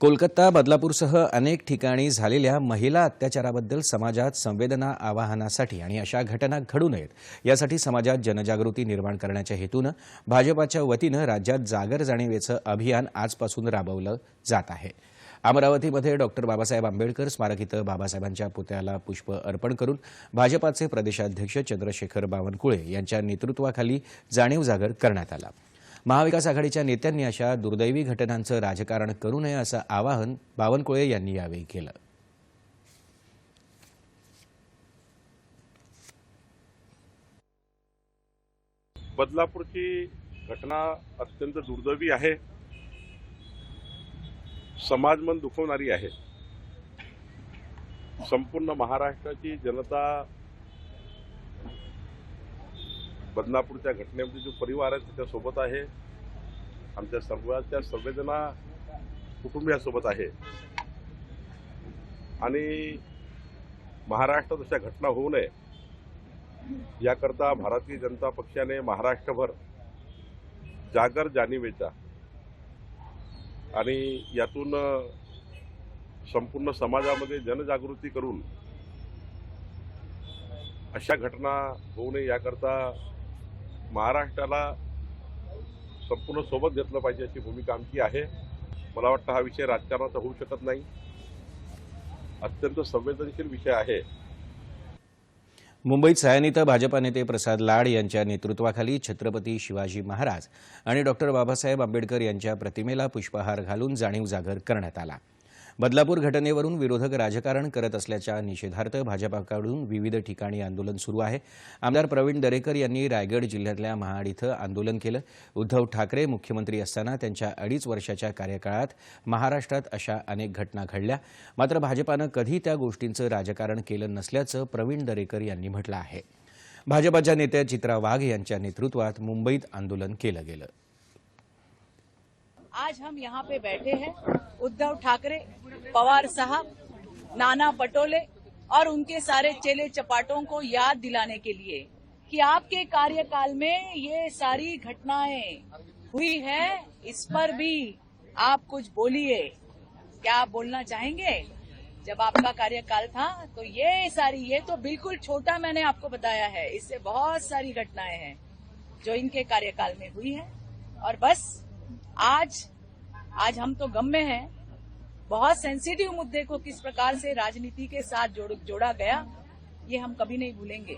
कोलकाता बदलापूरसह अनेक ठिकाणी झालेल्या महिला अत्याचाराबद्दल समाजात संवेदना आवाहनासाठी आणि अशा घटना घडू नयेत यासाठी समाजात जनजागृती निर्माण करण्याच्या हेतूनं भाजपाच्या वतीनं राज्यात जागर जाणीवेचं अभियान आजपासून राबवलं जात आहे. अमरावतीमध्ये डॉक्टर बाबासाहेब आंबेडकर स्मारक इथं बाबासाहेबांच्या पुतळ्याला पुष्प अर्पण करून भाजपाचे प्रदेशाध्यक्ष चंद्रशेखर बावनकुळे यांच्या नेतृत्वाखाली जाणीव जागर करण्यात आला. महाविकास आघाडीच्या नेत्यांनी अशा दुर्दैवी घटनांचं राजकारण करू नये असं आवाहन बावनकुळे यांनी यावेळी केलं. बदलापूरची घटना अत्यंत दुर्दैवी आहे. समाज मन दुखवणारी आहे. संपूर्ण महाराष्ट्राची जनता बदनापूरच्या घटनेमध्ये जो परिवार आहे त्याच्यासोबत आहे. आमच्या सर्वांच्या संवेदना कुटुंबियासोबत आहे. आणि महाराष्ट्रात अशा घटना होऊ नये याकरता भारतीय जनता पक्षाने महाराष्ट्रभर जागर जाणीवेचा आणि यातून संपूर्ण समाजामध्ये जनजागृती करून अशा घटना होऊ नये याकरता महाराष्ट्राला संपूर्ण सोबत घेतलं पाहिजे अशी भूमिका आमची आहे. मला वाटतं हा विषय राजकारणाचा होऊ शकत नाही. अत्यंत संवेदनशील विषय आहे. मुंबईत सायन इथं भाजपा नेते प्रसाद लाड यांच्या नेतृत्वाखाली छत्रपती शिवाजी महाराज आणि डॉक्टर बाबासाहेब आंबेडकर यांच्या प्रतिमेला पुष्पहार घालून जाणीव जागर करण्यात आला. बदलापूर घटनेवरून विरोधक राजकारण करत असल्याच्या निषेधार्थ भाजपाकडून विविध ठिकाणी आंदोलन सुरू आहे. आमदार प्रवीण दरेकर यांनी रायगड जिल्ह्यातल्या महाड इथं आंदोलन केलं. उद्धव ठाकरे मुख्यमंत्री असताना त्यांच्या अडीच वर्षाच्या कार्यकाळात महाराष्ट्रात अशा अनेक घटना घडल्या. मात्र भाजपानं कधी त्या गोष्टींचं राजकारण केलं नसल्याचं प्रवीण दरेकर यांनी म्हटलं आहे. भाजपाच्या नेत्या चित्रा वाघ यांच्या नेतृत्वात मुंबईत आंदोलन केलं गेलं. आज हम यहाँ पे बैठे हैं। उद्धव ठाकरे, पवार साहब, नाना पटोले और उनके सारे चेले चपाटों को याद दिलाने के लिए कि आपके कार्यकाल में ये सारी घटनाएँ हुई है, इस पर भी आप कुछ बोलिए। क्या आप बोलना चाहेंगे? जब आपका कार्यकाल था तो ये सारी, ये तो बिल्कुल छोटा मैंने आपको बताया है, इससे बहुत सारी घटनाएँ हैं जो इनके कार्यकाल में हुई है। और बस, आज आज हम तो गम में हैं। बहुत सेंसिटिव मुद्दे को किस प्रकार से राजनीति के साथ जोड़, जोड़ा गया ये हम कभी नहीं भूलेंगे।